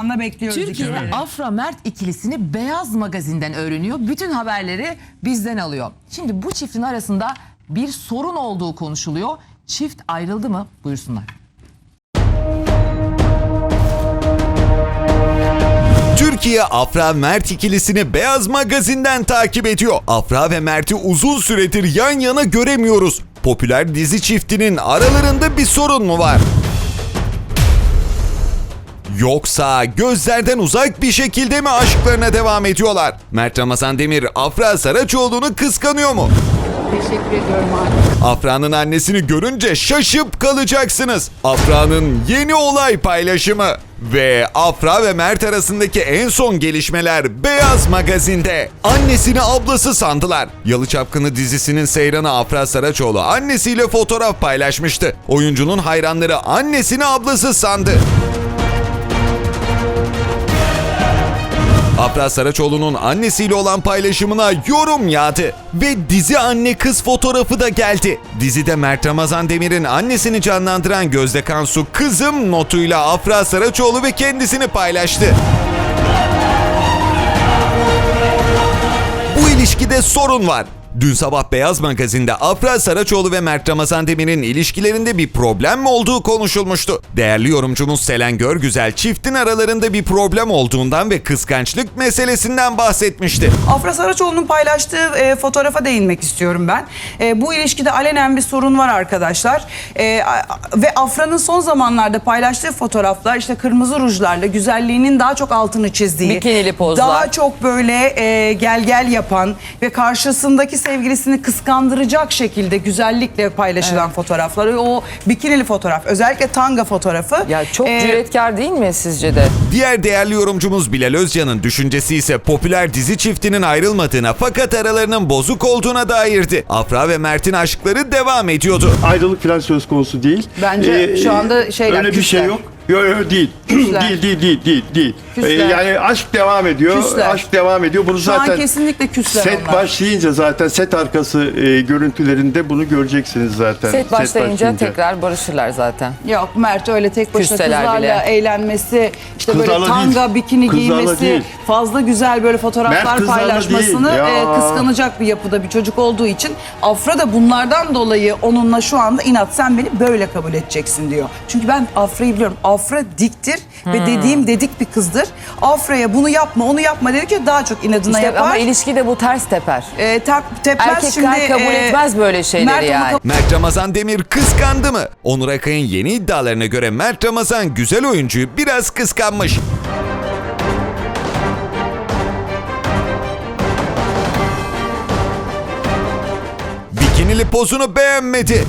Anla bekliyoruz. Türkiye ikimizi. Afra Mert ikilisini Beyaz Magazin'den öğreniyor. Bütün haberleri bizden alıyor. Şimdi bu çiftin arasında bir sorun olduğu konuşuluyor. Çift ayrıldı mı? Buyursunlar. Türkiye Afra Mert ikilisini Beyaz Magazin'den takip ediyor. Afra ve Mert'i uzun süredir yan yana göremiyoruz. Popüler dizi çiftinin aralarında bir sorun mu var? Yoksa gözlerden uzak bir şekilde mi aşklarına devam ediyorlar? Mert Ramazan Demir Afra Saraçoğlu'nu kıskanıyor mu? Teşekkür ediyorum abi. Afra'nın annesini görünce şaşıp kalacaksınız. Afra'nın yeni olay paylaşımı. Ve Afra ve Mert arasındaki en son gelişmeler Beyaz Magazin'de. Annesini ablası sandılar. Yalı Çapkını dizisinin seyranı Afra Saraçoğlu annesiyle fotoğraf paylaşmıştı. Oyuncunun hayranları annesini ablası sandı. Afra Saraçoğlu'nun annesiyle olan paylaşımına yorum yağdı. Ve dizi anne kız fotoğrafı da geldi. Dizide Mert Ramazan Demir'in annesini canlandıran Gözde Kansu kızım notuyla Afra Saraçoğlu ve kendisini paylaştı. Bu ilişkide sorun var. Dün sabah Beyaz Magazin'de Afra Saraçoğlu ve Mert Ramazan Demir'in ilişkilerinde bir problem mi olduğu konuşulmuştu. Değerli yorumcumuz Selen Görgüzel çiftin aralarında bir problem olduğundan ve kıskançlık meselesinden bahsetmişti. Afra Saraçoğlu'nun paylaştığı e, fotoğrafa değinmek istiyorum ben. E, bu ilişkide alenen bir sorun var arkadaşlar. E, a- ve Afra'nın son zamanlarda paylaştığı fotoğraflar işte kırmızı rujlarla güzelliğinin daha çok altını çizdiği. Bikinili pozlar. Daha çok böyle e, gel gel yapan ve karşısındaki sevgilisini kıskandıracak şekilde güzellikle paylaşılan fotoğraflar. O bikinili fotoğraf özellikle tanga fotoğrafı. Ya çok E, cüretkar değil mi sizce de? Diğer değerli yorumcumuz Bilal Özcan'ın düşüncesi ise popüler dizi çiftinin ayrılmadığına fakat aralarının bozuk olduğuna dairdi. Afra ve Mert'in aşkları devam ediyordu. ayrılık falan söz konusu değil. Bence şu anda şeyler, Öyle bir küsler. şey yok. Yok yok değil. Küsler. değil değil değil değil değil. Ee, Küsler. yani aşk devam ediyor. Küsler. Aşk devam ediyor. Bunu Şu an zaten kesinlikle küsler set onlar. başlayınca zaten set arkası e, görüntülerinde bunu göreceksiniz zaten. Set başlayınca tekrar barışırlar zaten. Yok Mert öyle tek başına Küsseler kızlarla bile. eğlenmesi, işte böyle Kızlarla tanga, değil. bikini Kızlarla giymesi, değil. fazla güzel böyle Mert fotoğraflar kızlarla paylaşmasını değil. Ya. e, kıskanacak bir yapıda bir çocuk olduğu için Afra da bunlardan dolayı onunla şu anda inat sen beni böyle kabul edeceksin diyor. Çünkü ben Afra'yı biliyorum. Afra diktir Hmm. ve dediğim dedik bir kızdır. Afra'ya bunu yapma, onu yapma dedikçe daha çok inadına İşte yapar. ama ilişkide bu ters teper. E, tep- tepmez Erkekler şimdi, kabul e, etmez böyle şeyleri Mert onu yani. Mert Ramazan Demir kıskandı mı? Onur Akay'ın yeni iddialarına göre Mert Ramazan güzel oyuncuyu biraz kıskanmış. Bikinili pozunu beğenmedi.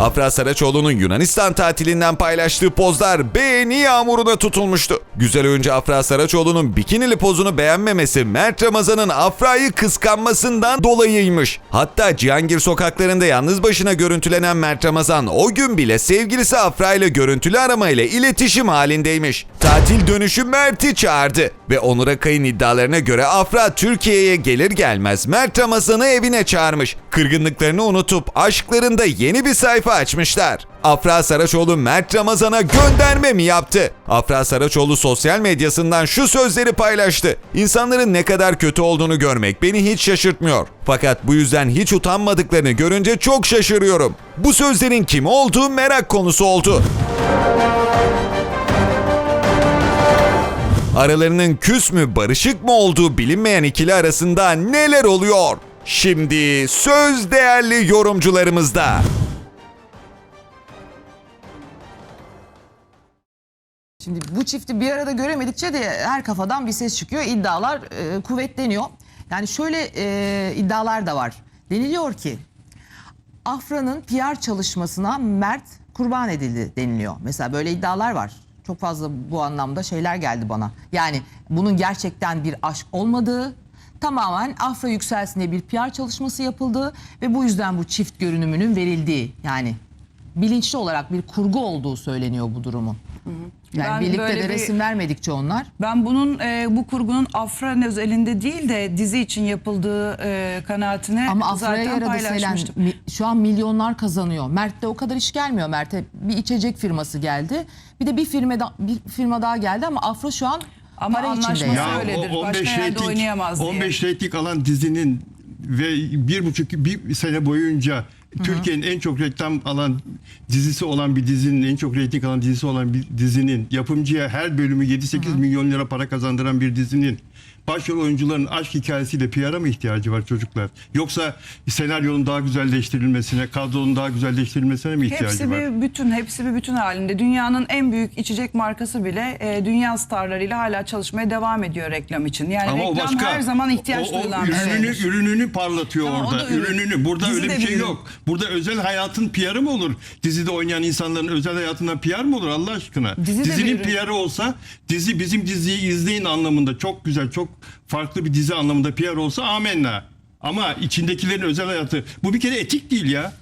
Afra Saraçoğlu'nun Yunanistan tatilinden paylaştığı pozlar beğeni yağmuruna tutulmuştu. Güzel oyuncu Afra Saraçoğlu'nun bikinili pozunu beğenmemesi Mert Ramazan'ın Afra'yı kıskanmasından dolayıymış. Hatta Cihangir sokaklarında yalnız başına görüntülenen Mert Ramazan o gün bile sevgilisi Afra ile görüntülü aramayla iletişim halindeymiş. Tatil dönüşü Mert'i çağırdı ve Onur Akay'ın iddialarına göre Afra Türkiye'ye gelir gelmez Mert Ramazan'ı evine çağırmış. Kırgınlıklarını unutup aşklarında yeni bir sayfa açmışlar. Afra Saraçoğlu Mert Ramazan'a gönderme mi yaptı? Afra Saraçoğlu sosyal medyasından şu sözleri paylaştı. İnsanların ne kadar kötü olduğunu görmek beni hiç şaşırtmıyor. Fakat bu yüzden hiç utanmadıklarını görünce çok şaşırıyorum. Bu sözlerin kim olduğu merak konusu oldu. Aralarının küs mü barışık mı olduğu bilinmeyen ikili arasında neler oluyor? Şimdi söz değerli yorumcularımızda. Şimdi bu çifti bir arada göremedikçe de her kafadan bir ses çıkıyor. İddialar e, kuvvetleniyor. Yani şöyle e, iddialar da var. Deniliyor ki Afra'nın PR çalışmasına Mert kurban edildi deniliyor. Mesela böyle iddialar var. Çok fazla bu anlamda şeyler geldi bana. Yani bunun gerçekten bir aşk olmadığı, tamamen Afra yükselsin bir PR çalışması yapıldığı ve bu yüzden bu çift görünümünün verildiği yani bilinçli olarak bir kurgu olduğu söyleniyor bu durumun. Yani Ben birlikte böyle de bir- resim vermedikçe onlar. Ben bunun e, bu kurgunun Afra özelinde değil de dizi için yapıldığı e, kanaatine Ama Afra'ya zaten yaradı Selen. Şu an milyonlar kazanıyor. Mert'te o kadar iş gelmiyor Mert'e. Bir içecek firması geldi. Bir de bir firma, da, bir firma daha geldi ama Afra şu an Ama para içinde. anlaşması yani. öyledir. Başka yerde reyting- oynayamaz diye. 15 reyting alan dizinin ve bir buçuk bir sene boyunca Türkiye'nin en çok reklam alan dizisi olan bir dizinin en çok reyting alan dizisi olan bir dizinin yapımcıya her bölümü 7-8 milyon lira para kazandıran bir dizinin başrol oyuncuların aşk hikayesiyle PR'a mı ihtiyacı var çocuklar? Yoksa senaryonun daha güzelleştirilmesine, kadronun daha güzelleştirilmesine mi ihtiyacı Hepsi var? bir bütün, hepsi bir bütün halinde. Dünyanın en büyük içecek markası bile e, dünya starlarıyla hala çalışmaya devam ediyor reklam için. Yani Ama reklam başka. her zaman ihtiyaç o, o duyulan bir ürününü, şeydir. ürününü parlatıyor Tamam, orada. da ürün. Ürününü. Burada Dizi öyle bir şey ürün. yok. Burada özel hayatın PR'ı mı olur? Dizide oynayan insanların özel hayatından PR mı olur Allah aşkına? Dizi Dizinin. PR'ı olsa dizi bizim diziyi izleyin anlamında çok güzel, çok farklı bir dizi anlamında PR olsa amenna. Ama içindekilerin özel hayatı bu bir kere etik değil ya.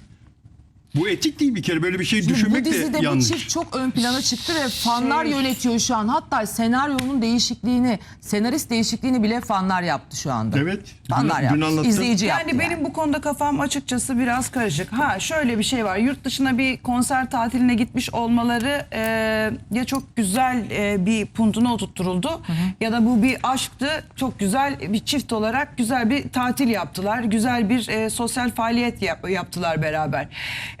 Bu etik değil bir kere böyle bir şey Şimdi düşünmek bu dizide de bu yanlış. çift çok ön plana çıktı ve fanlar Şey- yönetiyor şu an. Hatta senaryonun değişikliğini, senarist değişikliğini bile fanlar yaptı şu anda. Evet. Fanlar Dün- yaptı. dün anlattım. İzleyici Yani yaptı. benim bu konuda kafam açıkçası biraz karışık. Ha şöyle bir şey var. Yurt dışına bir konser tatiline gitmiş olmaları e, ya çok güzel e, bir puntuna oturtturuldu ya da bu bir aşktı. Çok güzel bir çift olarak güzel bir tatil yaptılar. Güzel bir e, sosyal faaliyet yap- yaptılar beraber.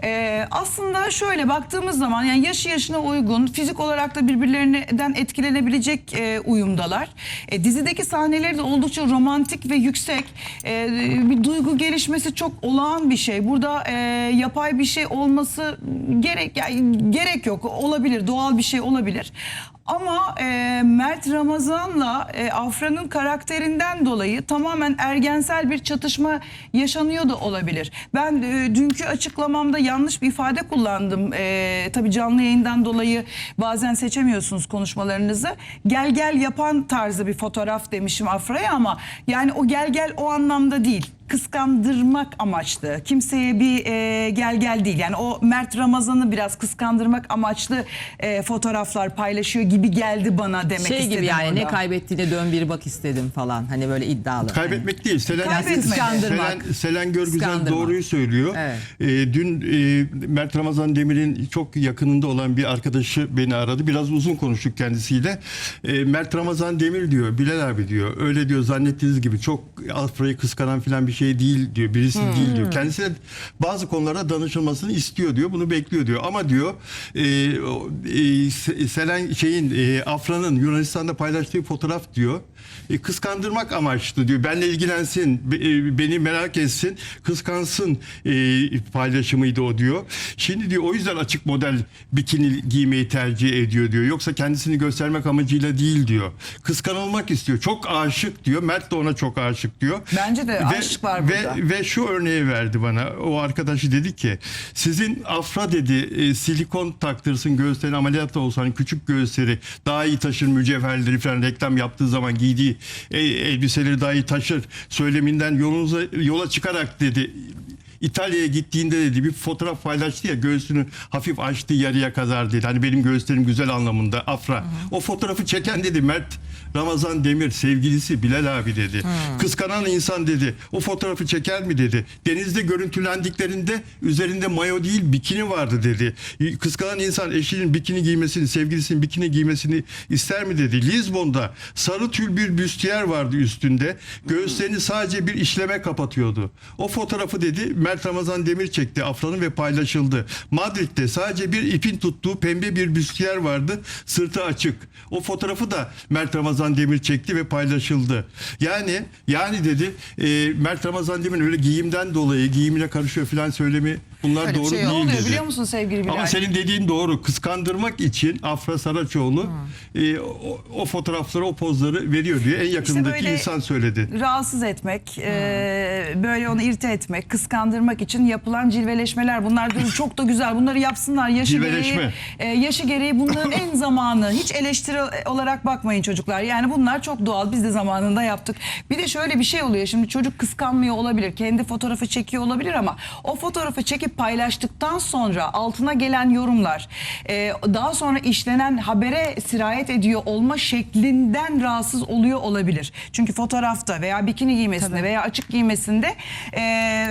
E, aslında şöyle baktığımız zaman yani yaşı yaşına uygun, fizik olarak da birbirlerinden etkilenebilecek e, uyumdalar. E, dizideki sahneleri de oldukça romantik ve yüksek. E, bir duygu gelişmesi çok olağan bir şey. Burada e, yapay bir şey olması gerek yani gerek yok. Olabilir, doğal bir şey olabilir. Ama e, Mert Ramazan'la e, Afra'nın karakterinden dolayı tamamen ergensel bir çatışma yaşanıyor da olabilir. Ben e, dünkü açıklamamda yanlış bir ifade kullandım. E, tabii canlı yayından dolayı bazen seçemiyorsunuz konuşmalarınızı. Gel gel yapan tarzı bir fotoğraf demişim Afra'ya ama yani o gel gel o anlamda değil kıskandırmak amaçlı. Kimseye bir e, gel gel değil. Yani o Mert Ramazan'ı biraz kıskandırmak amaçlı e, fotoğraflar paylaşıyor gibi geldi bana demek şey istedim gibi yani orada. ne kaybettiğine dön bir bak istedim falan. Hani böyle iddialı. Kaybetmek değil. Selen, Kaybetmek. Selen, Selen Görgüzel doğruyu söylüyor. Evet. Ee, dün e, Mert Ramazan Demir'in çok yakınında olan bir arkadaşı beni aradı. Biraz uzun konuştuk kendisiyle. E, Mert Ramazan Demir diyor, Bilal abi diyor. Öyle diyor zannettiğiniz gibi çok Afra'yı kıskanan falan bir şey değil diyor. Birisi değil diyor. Kendisine bazı konulara danışılmasını istiyor diyor. Bunu bekliyor diyor. Ama diyor e, e, Se- Selen şeyin e, Afra'nın Yunanistan'da paylaştığı fotoğraf diyor. E, kıskandırmak amaçlı diyor. Benle ilgilensin, be- e, beni merak etsin, kıskansın e, paylaşımıydı o diyor. Şimdi diyor o yüzden açık model bikini giymeyi tercih ediyor diyor. Yoksa kendisini göstermek amacıyla değil diyor. Kıskanılmak istiyor. Çok aşık diyor. Mert de ona çok aşık diyor. Bence de aşk var burada. Ve, ve şu örneği verdi bana. O arkadaşı dedi ki sizin Afra dedi e, silikon taktırsın göğüslerini ameliyatla olsa hani küçük göğüsleri daha iyi taşır mücevherleri falan reklam yaptığı zaman giydiği e, elbiseleri daha iyi taşır söyleminden yolunuza yola çıkarak dedi İtalya'ya gittiğinde dedi bir fotoğraf paylaştı ya göğsünü hafif açtı yarıya kadar dedi. Hani benim göğüslerim güzel anlamında Afra. O fotoğrafı çeken dedi Mert Ramazan Demir sevgilisi Bilal abi dedi. Kıskanan insan dedi. O fotoğrafı çeker mi dedi. Denizde görüntülendiklerinde üzerinde mayo değil bikini vardı dedi. Kıskanan insan eşinin bikini giymesini, sevgilisinin bikini giymesini ister mi dedi. Lizbon'da sarı tül bir büstiyer vardı üstünde. Göğüslerini sadece bir işleme kapatıyordu. O fotoğrafı dedi Mert Ramazan Demir çekti Afra'nın ve paylaşıldı. Madrid'de sadece bir ipin tuttuğu pembe bir büstiyer vardı. Sırtı açık. O fotoğrafı da Mert Ramazan Demir çekti ve paylaşıldı. Yani yani dedi e, Mert Ramazan Demir öyle giyimden dolayı giyimine karışıyor falan söylemi bunlar Öyle bir doğru şey değil yok. Ne oluyor dedi. biliyor musun sevgili Bilal? Ama senin dediğin doğru. Kıskandırmak için Afra Saraçoğlu e, o, o fotoğrafları, o pozları veriyor diyor. En yakındaki böyle- insan söyledi. rahatsız etmek, e, böyle onu irite etmek, kıskandırmak için yapılan cilveleşmeler. Bunlar da çok da güzel. Bunları yapsınlar. Yaşı Cilveleşme. gereği, e, yaşı gereği bunların en zamanı. Hiç eleştiri olarak bakmayın çocuklar. Yani bunlar çok doğal. Biz de zamanında yaptık. Bir de şöyle bir şey oluyor. Şimdi çocuk kıskanmıyor olabilir. Kendi fotoğrafı çekiyor olabilir ama o fotoğrafı çekip paylaştıktan sonra altına gelen yorumlar e, daha sonra işlenen habere sirayet ediyor olma şeklinden rahatsız oluyor olabilir. Çünkü fotoğrafta veya bikini giymesinde veya açık giymesinde e,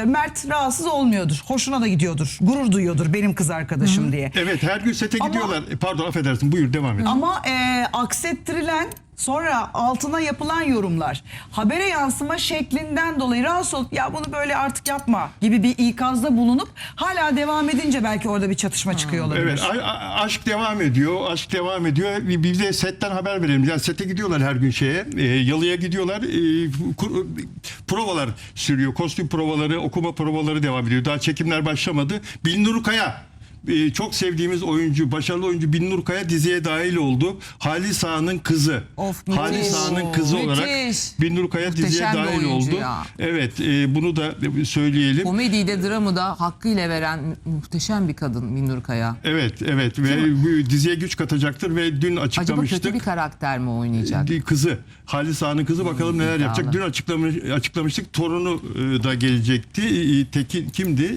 Mert rahatsız olmuyordur. Hoşuna da gidiyordur. Gurur duyuyordur benim kız arkadaşım diye. Evet her gün sete Ama- gidiyorlar. E, Pardon affedersin buyur devam et. Ama e, aksettirilen sonra altına yapılan yorumlar habere yansıma şeklinden dolayı rahatsız olup ya bunu böyle artık yapma gibi bir ikazda bulunup hala devam edince belki orada bir çatışma çıkıyor olabilir. Evet a- a- aşk devam ediyor. Aşk devam ediyor. Bir bir de setten haber verelim. Yani sete gidiyorlar her gün şeye. E, yalıya gidiyorlar. E, kur- provalar sürüyor. Kostüm provaları, okuma provaları devam ediyor. Daha çekimler başlamadı. Bilnur Kaya e, çok sevdiğimiz oyuncu, başarılı oyuncu Binnur Kaya diziye dahil oldu. Halis Sağ'ın kızı. Of. Halis Sağ'ın kızı Müthiş. olarak Binnur Kaya diziye Muhteşem bir dahil oldu. ya. Evet, e, bunu da söyleyelim. Komediyi de dramı da hakkıyla veren mu- muhteşem bir kadın Minur Kaya. Evet, evet ve diziye güç katacaktır ve dün Acaba açıklamıştık. kötü bir karakter mi oynayacak? Kızı Halis Ağa'nın kızı bakalım neler iddialı. yapacak. Dün açıklamış, açıklamıştık torunu e, da gelecekti. Tekin kimdi?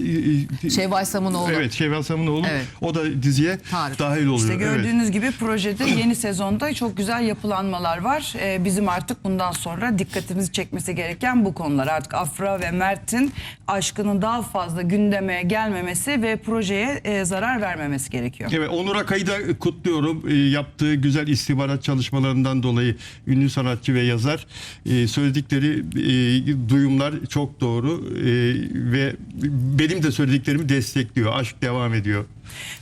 Şevval Samunoğlu. Evet Şevval Samunoğlu. Evet. O da diziye Tarık. dahil oluyor. İşte evet. gördüğünüz gibi projede yeni sezonda çok güzel yapılanmalar var. Ee, bizim artık bundan sonra dikkatimizi çekmesi gereken bu konular. Artık Afra ve Mert'in aşkının daha fazla gündeme gelmemesi ve projeye e, zarar vermemesi gerekiyor. Evet Onur Akay'ı da kutluyorum. E, yaptığı güzel istihbarat çalışmalarından dolayı ünlü sanatçı ve yazar. E, söyledikleri e, duyumlar çok doğru E, ve benim de söylediklerimi destekliyor. Aşk devam ediyor.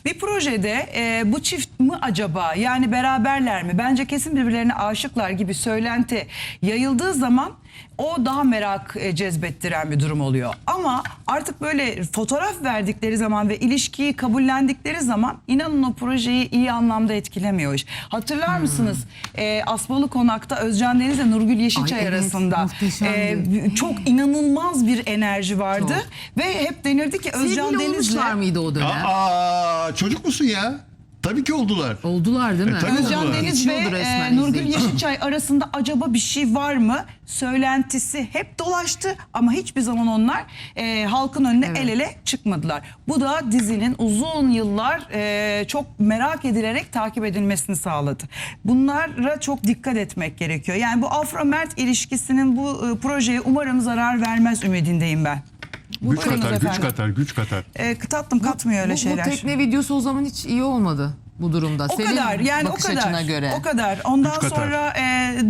Bir projede e, bu çift mi acaba yani beraberler mi? Bence kesin birbirlerine aşıklar gibi söylenti yayıldığı zaman o daha merak e, cezbettiren bir durum oluyor. Ama artık böyle fotoğraf verdikleri zaman ve ilişkiyi kabullendikleri zaman inanın o projeyi iyi anlamda etkilemiyor iş. Hatırlar mısınız? E, Asmalı Konak'ta Özcan Deniz ve Nurgül Yeşilçay Ay evet, arasında muhteşemdi. e, çok inanılmaz bir enerji vardı ve hep denirdi ki Özcan Sevgili Deniz'le olmuşlar mıydı o dönem? Aa çocuk musun ya? Tabii ki oldular. Oldular değil mi? E, tabii Özcan oldular. Deniz ve Geçiyordu resmen e, Nurgül izleyici. Yeşilçay arasında acaba bir şey var mı? Söylentisi hep dolaştı ama hiçbir zaman onlar e, halkın önüne el ele çıkmadılar. Bu da dizinin uzun yıllar e, çok merak edilerek takip edilmesini sağladı. Bunlara çok dikkat etmek gerekiyor. Yani bu Afro-Mert ilişkisinin bu e, projeye umarım zarar vermez ümidindeyim ben. Güç Buyurunuz katar, güç katar, güç katar. E, tatlım katmıyor öyle bu, şeyler. bu tekne videosu o zaman hiç iyi olmadı bu durumda. O Senin kadar yani o kadar. açına göre. O kadar. Ondan Üç sonra e,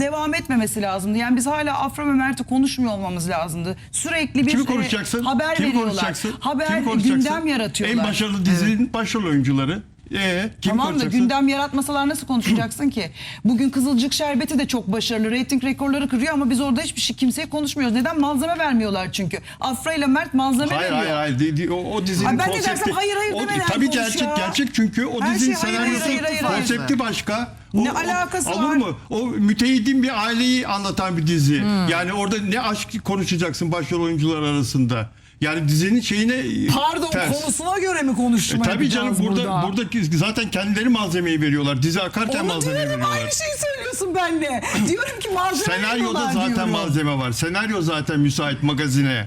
devam etmemesi lazımdı. Yani biz hala Afra ve Mert'i konuşmuyor olmamız lazımdı. Sürekli bir Kimi e, konuşacaksın? haber Kimi veriyorlar. konuşacaksın? Haber Kimi konuşacaksın? gündem yaratıyorlar. En başarılı dizinin başrol oyuncuları. Ee, kim Tamam da konuşacaksın? gündem yaratmasalar nasıl konuşacaksın ki? Bugün Kızılcık Şerbeti de çok başarılı. Rating rekorları kırıyor ama biz orada hiçbir şey kimseye konuşmuyoruz. Neden? Malzeme vermiyorlar çünkü. Afra ile Mert malzeme Hayır veriyor. hayır hayır. Di- di- O, o dizinin Ay ben de konsepti. dersem hayır, hayır o, demeden Tabii konuş gerçek ya. gerçek çünkü o Her dizinin şey hayır, senaryosu hayır, hayır, hayır. konsepti başka. Ne o, alakası olur var? mu? O müteahhidin bir aileyi anlatan bir dizi. Hmm. Yani orada ne aşk konuşacaksın başrol oyuncular arasında. Yani dizinin şeyine Pardon ters. konusuna göre mi konuşma E, tabii canım yapacağız burada, buradaki zaten kendileri malzemeyi veriyorlar. Dizi akarken Onu malzemeyi diyorum veriyorlar. aynı şeyi söylüyorsun benle. Diyorum ki malzeme Senaryoda zaten diyorum. malzeme var. Senaryo zaten müsait magazine.